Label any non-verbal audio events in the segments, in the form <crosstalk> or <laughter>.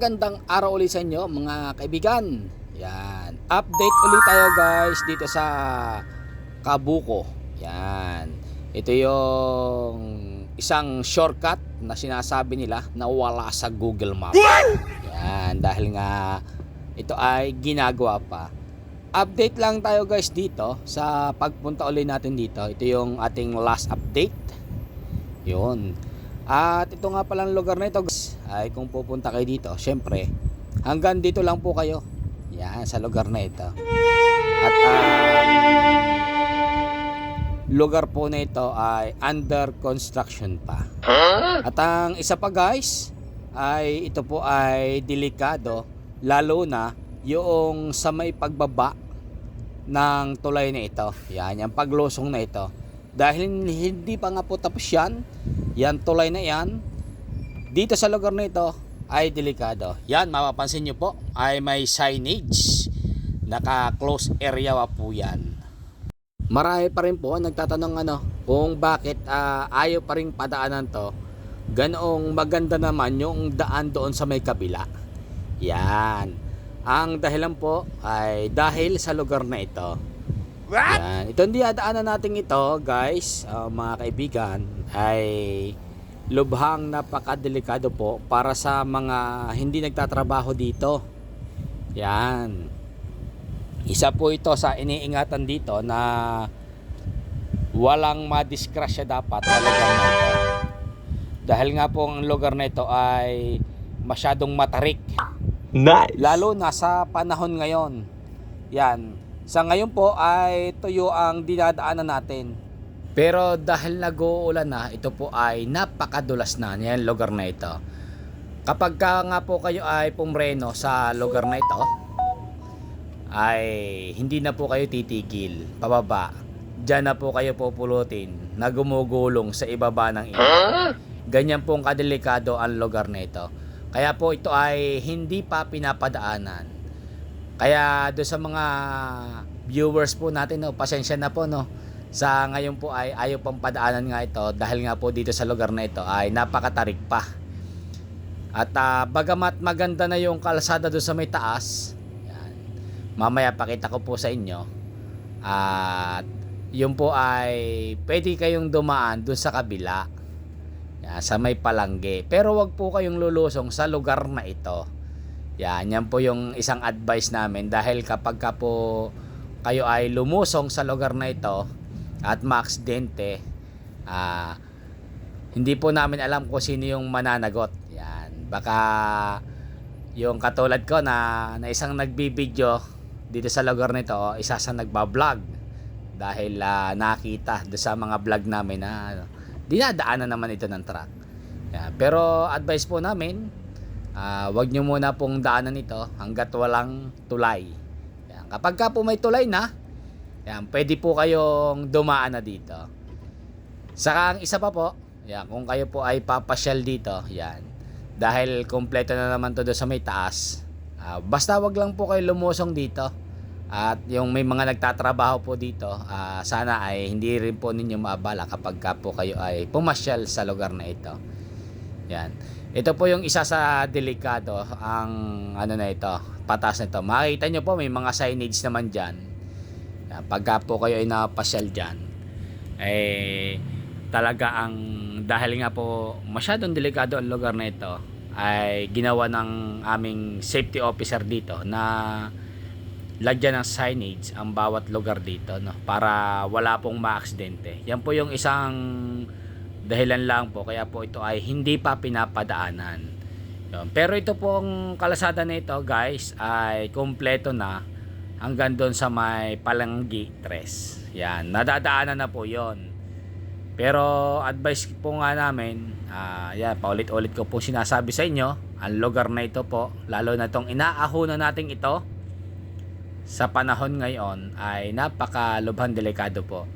Magandang araw ulit sa inyo mga kaibigan. Yan. Update ulit tayo guys dito sa Kabuko. Yan. Ito yung isang shortcut na sinasabi nila na wala sa Google Map. Yan. Dahil nga ito ay ginagawa pa. Update lang tayo guys dito sa pagpunta ulit natin dito. Ito yung ating last update. Yun. At ito nga palang lugar na ito guys, ay kung pupunta kayo dito, syempre, hanggang dito lang po kayo. Yan, sa lugar na ito. At ang lugar po na ito ay under construction pa. At ang isa pa guys, ay ito po ay delikado, lalo na yung sa may pagbaba ng tulay na ito. Yan, yung paglusong na ito. Dahil hindi pa nga po tapos yan, yan tulay na yan, dito sa lugar na ito ay delikado. Yan, mapapansin nyo po, ay may signage. Naka-close area pa po yan. Marami pa rin po ang nagtatanong ano, kung bakit ah, ayaw pa rin padaanan to. Ganoong maganda naman yung daan doon sa may kabila. Yan. Ang dahilan po ay dahil sa lugar na ito. Yan. Itong dinadaanan natin ito, guys, uh, mga kaibigan, ay lubhang napakadelikado po para sa mga hindi nagtatrabaho dito. Yan. Isa po ito sa iniingatan dito na walang madiskrasya dapat sa lugar na ito. Dahil nga po ang lugar na ito ay masyadong matarik. Nice. Lalo na sa panahon ngayon. Yan. Sa ngayon po ay tuyo ang dinadaanan natin. Pero dahil nag-uulan na, ito po ay napakadulas na yan lugar na ito. Kapag ka nga po kayo ay pumreno sa lugar na ito, ay hindi na po kayo titigil pababa. Diyan na po kayo pupulutin na gumugulong sa ibaba ng ilog. Ganyan pong kadelikado ang lugar na ito. Kaya po ito ay hindi pa pinapadaanan. Kaya do sa mga viewers po natin, no, pasensya na po no. Sa ngayon po ay ayaw pang padaanan nga ito dahil nga po dito sa lugar na ito ay napakatarik pa. At ah, bagamat maganda na yung kalsada doon sa may taas, yan, mamaya pakita ko po sa inyo. At yun po ay pwede kayong dumaan doon sa kabila. Yan, sa may palangge. Pero wag po kayong lulusong sa lugar na ito. Yan, yan po yung isang advice namin dahil kapag ka po kayo ay lumusong sa lugar na ito at maaksidente, ah, hindi po namin alam kung sino yung mananagot. Yan, baka yung katulad ko na, na isang nagbibideo dito sa lugar nito, isa sa nagba-vlog dahil ah, nakita do sa mga vlog namin na ano, dinadaanan naman ito ng truck. Yan, pero advice po namin, ah, wag nyo muna pong daanan ito hanggat walang tulay. Yan, kapag ka po may tulay na, yan, pwede po kayong dumaan na dito. Saka ang isa pa po, yan, kung kayo po ay papasyal dito, yan. Dahil kompleto na naman to doon sa may taas. ah, basta wag lang po kayo lumusong dito. At yung may mga nagtatrabaho po dito, ah, sana ay hindi rin po ninyo maabala kapag ka po kayo ay pumasyal sa lugar na ito. Yan. Ito po yung isa sa delikado, ang ano na ito, patas na ito. Makikita nyo po, may mga signage naman dyan. Pagka po kayo ay napasyal dyan, eh, talaga ang, dahil nga po masyadong delikado ang lugar na ito, ay ginawa ng aming safety officer dito na lagyan ng signage ang bawat lugar dito no para wala pong maaksidente. Yan po yung isang dahilan lang po kaya po ito ay hindi pa pinapadaanan. Pero ito pong kalasada na ito guys ay kompleto na hanggang doon sa may Palanggi 3. Yan, nadadaanan na po 'yon. Pero advice po nga namin, ah yan, paulit-ulit ko po sinasabi sa inyo, ang lugar na ito po, lalo na itong inaahunan natin ito, sa panahon ngayon ay napakalubhan delikado po.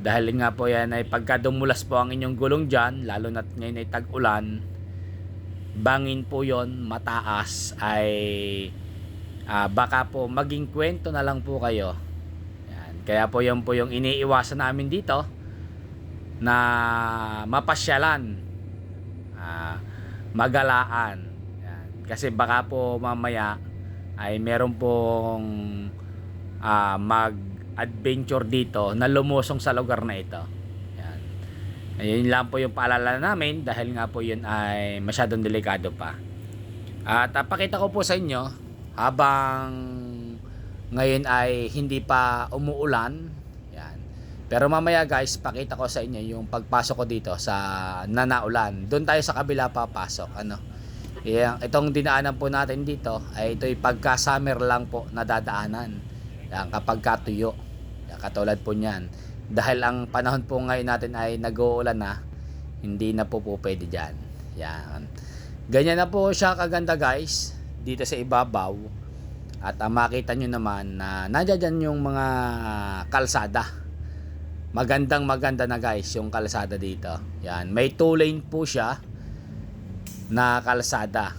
Dahil nga po yan ay pagka dumulas po ang inyong gulong dyan, lalo na ngayon ay tag-ulan, bangin po yon mataas ay ah, baka po maging kwento na lang po kayo. Yan. Kaya po yan po yung iniiwasan namin dito na mapasyalan, ah, magalaan. Yan. Kasi baka po mamaya ay meron pong ah, mag-adventure dito na lumusong sa lugar na ito. Yan. Ayun lang po yung paalala namin dahil nga po yun ay masyadong delikado pa. At uh, pakita ko po sa inyo habang ngayon ay hindi pa umuulan. Yan. Pero mamaya guys, pakita ko sa inyo yung pagpasok ko dito sa nanaulan. Doon tayo sa kabila papasok. Ano? Yang, itong dinaanan po natin dito ay ito'y pagka summer lang po nadadaanan. Yan, kapag katuyo. Yan, katulad po niyan. Dahil ang panahon po ngayon natin ay nag-uulan na, hindi na po po pwede dyan. Yan. Ganyan na po siya kaganda guys dito sa ibabaw. At uh, makita nyo naman na nandiyan yung mga kalsada. Magandang maganda na guys yung kalsada dito. Yan, may two lane po siya na kalsada.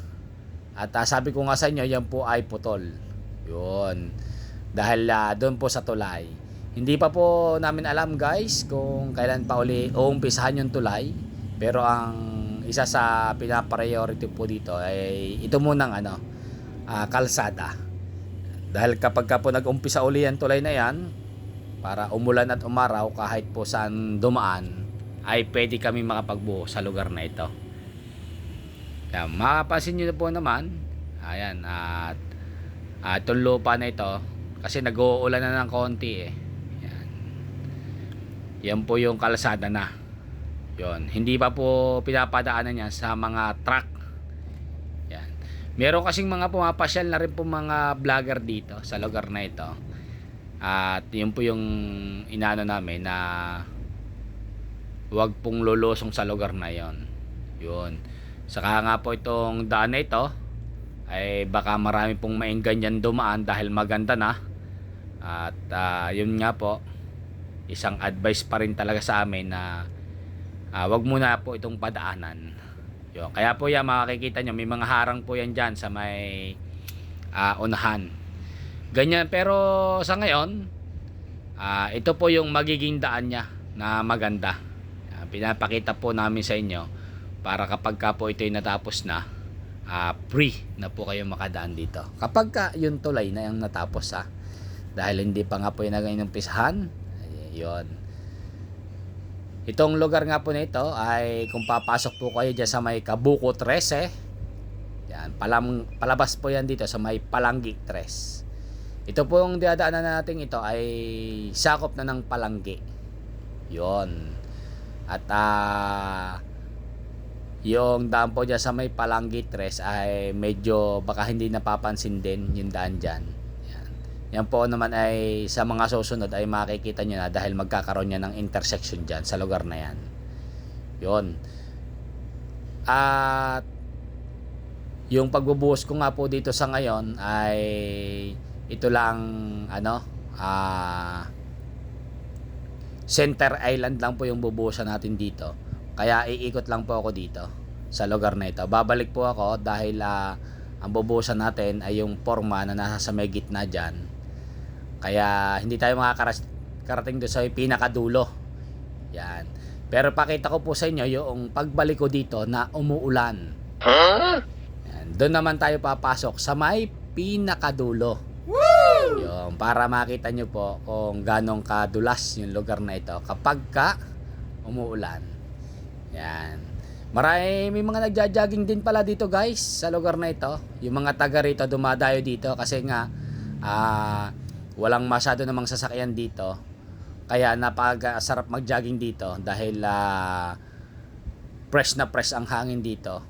At uh, sabi ko nga sa inyo, yan po ay putol. Yun. Dahil uh, doon po sa tulay. Hindi pa po namin alam guys kung kailan pa uli uumpisahan yung tulay. Pero ang isa sa pinapriority po dito ay ito munang ano, uh, kalsada. Dahil kapag ka po nag-umpisa uli ang tulay na yan, para umulan at umaraw kahit po saan dumaan, ay pwede kami makapagbuo sa lugar na ito. Kaya mapapansin nyo po naman, ayan, at at itong lupa na ito, kasi nag-uulan na ng konti eh. Yan. Yan po yung kalsada na. Yon, hindi pa po pinapadaanan yan sa mga truck. Meron kasing mga pumapasyal na rin po mga vlogger dito sa lugar na ito. At yun po yung inaano namin na wag pong lulusong sa lugar na yon. Yun. Saka nga po itong daan na ito ay baka marami pong maingganyan dumaan dahil maganda na. At uh, yun nga po, isang advice pa rin talaga sa amin na uh, wag muna po itong padaanan. Yun. Kaya po yan makikita nyo, may mga harang po yan dyan sa may uh, unahan. Ganyan, pero sa ngayon, uh, ito po yung magiging daan niya na maganda. Uh, pinapakita po namin sa inyo para kapag ka po ito'y natapos na, uh, free na po kayo makadaan dito. Kapag ka yung tulay na yung natapos ha, dahil hindi pa nga po yung nag-inumpisahan, yun, Itong lugar nga po nito ay kung papasok po kayo dyan sa may Kabuko 13, yan, palam, palabas po yan dito sa may Palanggi 3. Ito po yung diadaanan natin ito ay sakop na ng Palanggi. Yon. At uh, yung daan po dyan sa may Palanggi 3 ay medyo baka hindi napapansin din yung daan dyan. Yan po naman ay sa mga susunod ay makikita nyo na dahil magkakaroon niya ng intersection dyan sa lugar na yan. Yon. At yung pagbubuhos ko nga po dito sa ngayon ay ito lang ano uh, Center Island lang po yung bubuhusan natin dito. Kaya iikot lang po ako dito sa lugar na ito. Babalik po ako dahil uh, ang bubuhusan natin ay yung forma na nasa sa may gitna dyan kaya hindi tayo makakarating doon sa pinakadulo. Yan. Pero pakita ko po sa inyo yung pagbalik ko dito na umuulan. Huh? Yan. Doon naman tayo papasok sa may pinakadulo. Woo! Yung, para makita nyo po kung ganong kadulas yung lugar na ito kapag ka umuulan. Yan. Marami may mga nagja-jogging din pala dito guys sa lugar na ito. Yung mga taga rito dumadayo dito kasi nga ah uh, walang masyado namang sasakyan dito. Kaya napakasarap mag-jogging dito dahil uh, fresh na fresh ang hangin dito.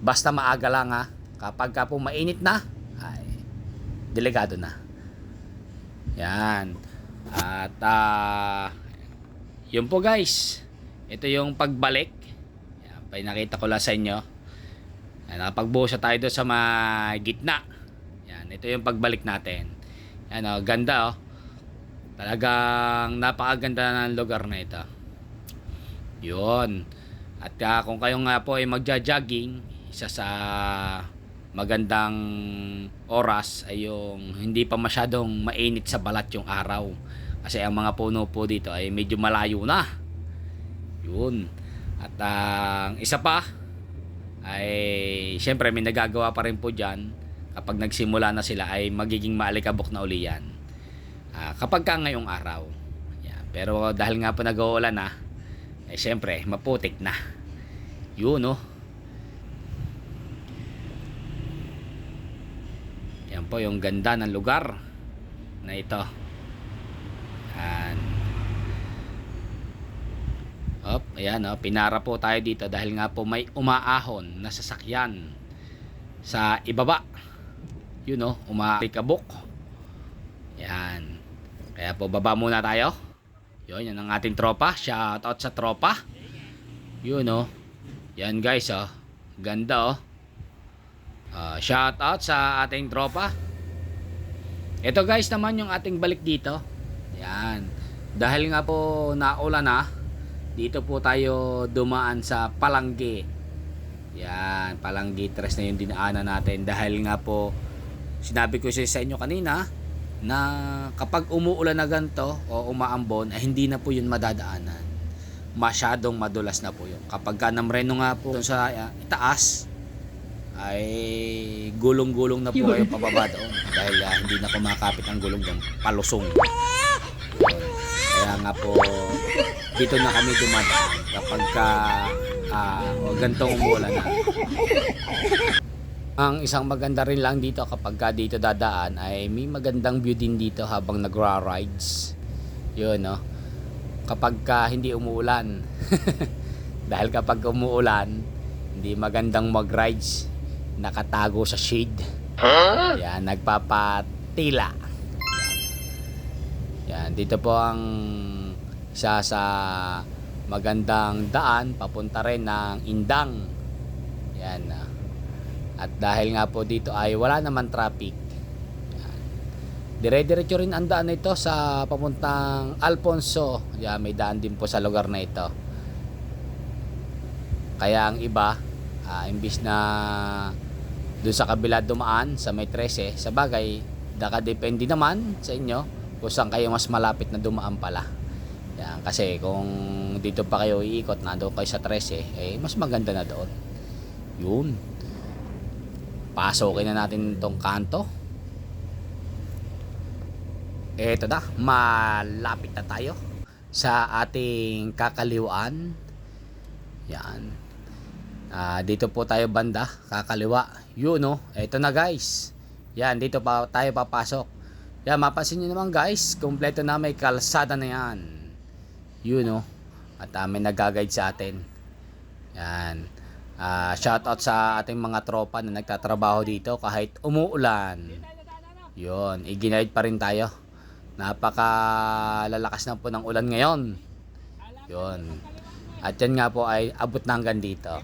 Basta maaga lang ha kapag ka po mainit na ay delikado na. Yan. At uh, yun po guys. Ito yung pagbalik. Yan, pinakita ko lang sa inyo. Nakapagbuhos tayo doon sa mga gitna. Yan, ito yung pagbalik natin ano, ganda oh. Talagang napakaganda ng lugar na ito. Yun. At uh, kung kayo nga po ay magja-jogging, isa sa magandang oras ay yung hindi pa masyadong mainit sa balat yung araw. Kasi ang mga puno po dito ay medyo malayo na. Yun. At ang uh, isa pa, ay syempre may nagagawa pa rin po dyan kapag nagsimula na sila ay magiging maalikabok na uli yan. Ah, kapag ka ngayong araw. Yan. Pero dahil nga po nag-uulan na, eh syempre maputik na. Yun no. Yan po yung ganda ng lugar na ito. Yan. Op, ayan oh, pinara po tayo dito dahil nga po may umaahon na sasakyan sa ibaba. Yun oh, umaarikabok. Yan. Kaya po baba muna tayo. Yun, yan ang ating tropa. Shout out sa tropa. Yun oh. Yan guys oh. Ganda oh. Ah, shout out sa ating tropa. Ito guys naman yung ating balik dito. Yan. Dahil nga po naulan na, dito po tayo dumaan sa Palangge. Yan, Palangge Tres na yung dinaanan natin dahil nga po sinabi ko sa inyo kanina na kapag umuulan na ganito o umaambon ay hindi na po yun madadaanan. Masyadong madulas na po yun. Kapag ka namreno nga po sa uh, itaas ay gulong-gulong na po kayo pababa doon. Dahil ah, hindi na kumakapit ang gulong doon. Palusong. Kaya nga po dito na kami dumadaan kapag ka ah, gantong umulan na ang isang maganda rin lang dito kapag ka dito dadaan ay may magandang view din dito habang nagra-rides. Yun no? Kapag ka hindi umuulan. <laughs> Dahil kapag umuulan hindi magandang mag-rides. Nakatago sa shade. Yan nagpapatila. Yan dito po ang isa sa magandang daan papunta rin ng Indang. Yan ah. At dahil nga po dito ay wala naman traffic. Dire-diretso rin ang daan nito sa papuntang Alfonso. Yan may daan din po sa lugar na ito. Kaya ang iba ah, imbis na doon sa kabila dumaan sa may 13 sa bagay nakadepende naman sa inyo kung saan kayo mas malapit na dumaan pala. Yan, kasi kung dito pa kayo iikot nandoon kayo sa 13 eh mas maganda na doon. Yun pasokin na natin itong kanto eto na malapit na tayo sa ating kakaliwaan yan Ah, dito po tayo banda, kakaliwa. Yun no. Ito na guys. Yan, dito pa tayo papasok. Yan, mapansin niyo naman guys, kompleto na may kalsada na yan. Yun no. At uh, may nag-guide sa atin. Yan. Ah, shout out sa ating mga tropa na nagtatrabaho dito kahit umuulan. Yun, i-guide pa rin tayo. Napaka lalakas na po ng ulan ngayon. Yun. At yan nga po ay abot na hanggang dito.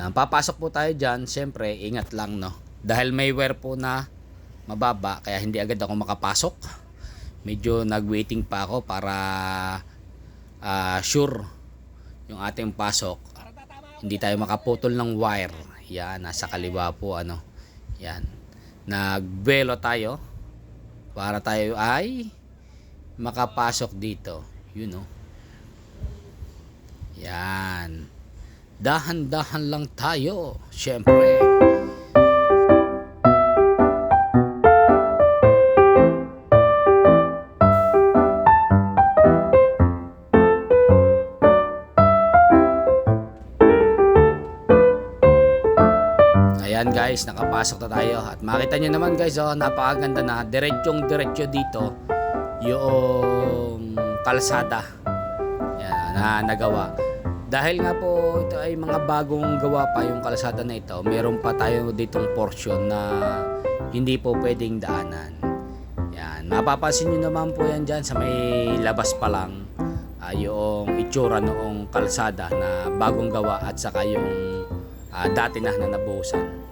Yan, papasok po tayo dyan, syempre, ingat lang, no? Dahil may wear po na mababa, kaya hindi agad ako makapasok. Medyo nag-waiting pa ako para ah, sure yung ating pasok. Hindi tayo makaputol ng wire. Yan, nasa kaliwa po, ano. Yan. Nagbelo tayo para tayo ay makapasok dito. You know. Yan. Dahan-dahan lang tayo, syempre. Guys, nakapasok na tayo at makita nyo naman guys, oh, napakaganda na diretsyong diretsyo dito yung kalsada yan, na nagawa. Dahil nga po ito ay mga bagong gawa pa yung kalsada na ito, meron pa tayo ditong portion na hindi po pwedeng daanan. Yan, mapapansin nyo naman po yan dyan sa may labas pa lang ah, yung itsura noong kalsada na bagong gawa at saka yung ah, dati na na nabuhusan.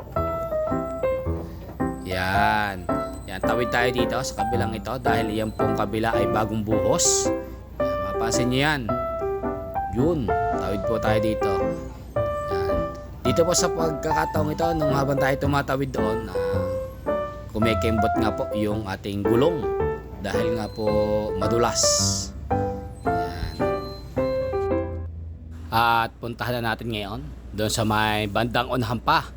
Yan. Yan, tawid tayo dito sa kabilang ito dahil yan pong kabila ay bagong buhos. Yan, mapansin nyo yan. Yun, tawid po tayo dito. Yan. Dito po sa pagkakataong ito, nung habang tayo tumatawid doon, uh, kumikembot nga po yung ating gulong dahil nga po madulas. Yan. At puntahan na natin ngayon doon sa may bandang unahan pa.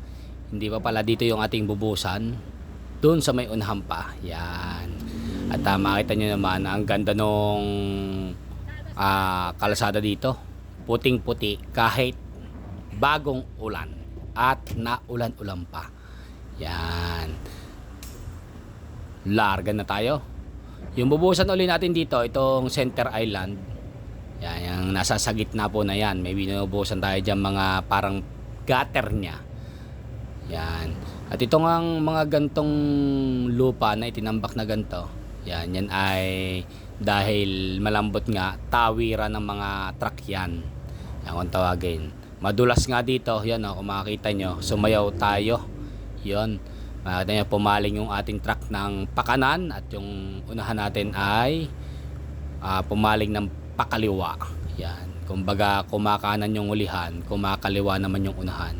Hindi pa pala dito yung ating bubusan. Doon sa may unahan pa. Yan. At uh, makita nyo naman ang ganda nung ah, kalsada dito. Puting-puti kahit bagong ulan at naulan-ulan pa. Yan. Larga na tayo. Yung bubusan uli natin dito, itong Center Island. Yan, yung nasa sa gitna po na yan. May binubusan tayo dyan mga parang gutter niya. Yan. At ito nga ang mga gantong lupa na itinambak na ganto. Yan, yan ay dahil malambot nga, tawiran ng mga truck yan. Yan kung tawagin. Madulas nga dito, yan o, kung makikita nyo, sumayaw tayo. Yon. Makikita nyo, pumaling yung ating truck ng pakanan at yung unahan natin ay ah, pumaling ng pakaliwa. Yan. Kumbaga, kumakanan yung ulihan, kumakaliwa naman yung unahan.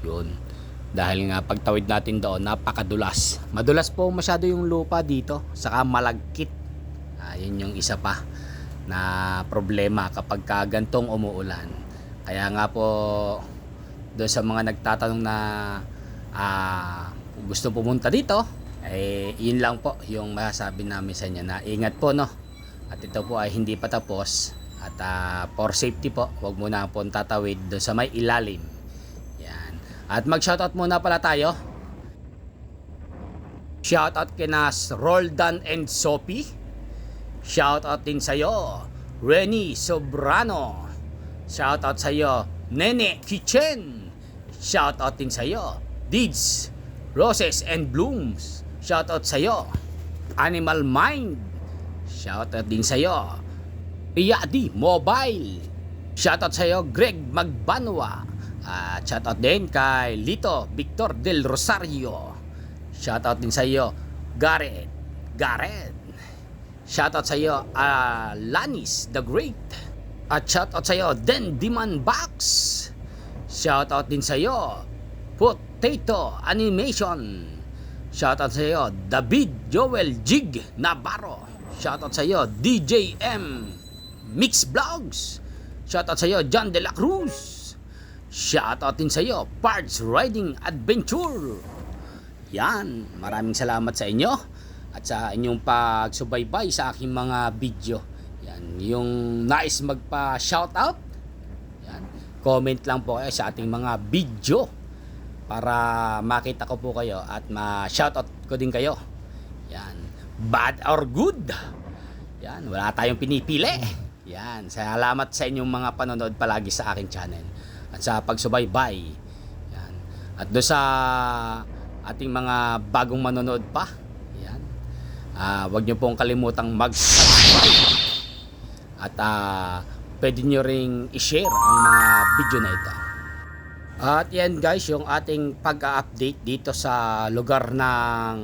Yun. Dahil nga pagtawid natin doon, napakadulas. Madulas po masyado yung lupa dito, saka malagkit. Ayun yung isa pa na problema kapag ka gantong umuulan. Kaya nga po doon sa mga nagtatanong na ah, gusto pumunta dito, eh yun lang po yung masasabi namin sa inyo na ingat po no. At ito po ay hindi pa tapos at ah, for safety po, wag muna po tatawid doon sa may ilalim. At mag-shoutout muna pala tayo. Shoutout kina Roldan and Sophie. Shoutout din sa'yo, Renny Sobrano. Shoutout sa'yo, Nene Kitchen. Shoutout din sa'yo, Deeds, Roses and Blooms. Shoutout sa'yo, Animal Mind. Shoutout din sa'yo, Iyadi Mobile. Shoutout sa'yo, Greg Magbanwa. At shoutout din kay Lito Victor Del Rosario. Shoutout din sa'yo, Garrett. Garrett. Shoutout sa iyo, ah, Lanis the Great. At shoutout sa iyo, Den Diman Box. Shoutout din sa iyo, Potato Animation. Shoutout sa iyo, David Joel Jig Navarro. Shoutout sa iyo, DJM Mix Vlogs. Shoutout sa iyo, John De La Cruz. Shoutout din sa iyo, Parts Riding Adventure. Yan, maraming salamat sa inyo at sa inyong pagsubaybay sa aking mga video. Yan, yung nais magpa-shoutout, yan, comment lang po kayo sa ating mga video para makita ko po kayo at ma-shoutout ko din kayo. Yan, bad or good. Yan, wala tayong pinipili. Yan, salamat sa inyong mga panonood palagi sa aking channel at sa pagsubaybay. Yan. At do sa ating mga bagong manonood pa, yan. Ah, wag niyo pong kalimutang mag-subscribe. At ah, pwede niyo ring i-share ang mga video na ito. At yan guys, yung ating pag-update dito sa lugar ng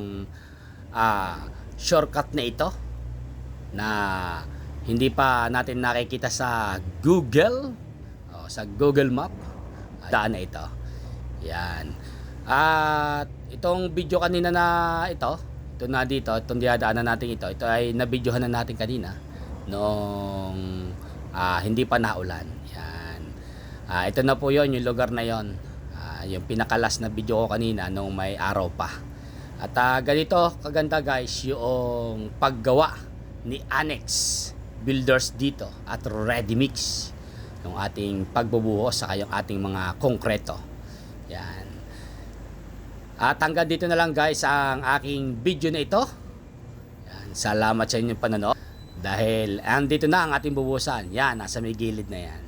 ah, shortcut na ito na hindi pa natin nakikita sa Google sa Google Map daan na ito. Yan. At itong video kanina na ito, ito na dito, itong dinadaanan natin ito, ito ay nabidyohan na natin kanina noong ah, hindi pa naulan. Yan. Ah, ito na po yon yung lugar na yon. Ah, yung pinakalas na video ko kanina nung may araw pa. At ah, ganito kaganda guys yung paggawa ni Annex Builders dito at Ready Mix yung ating pagbubuhos sa yung ating mga konkreto. Yan. At hanggang dito na lang guys ang aking video na ito. Yan. Salamat sa inyong panonood. Dahil andito na ang ating bubusan. Yan, nasa may gilid na yan.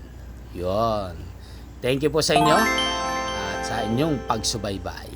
Yun. Thank you po sa inyo at sa inyong pagsubaybay.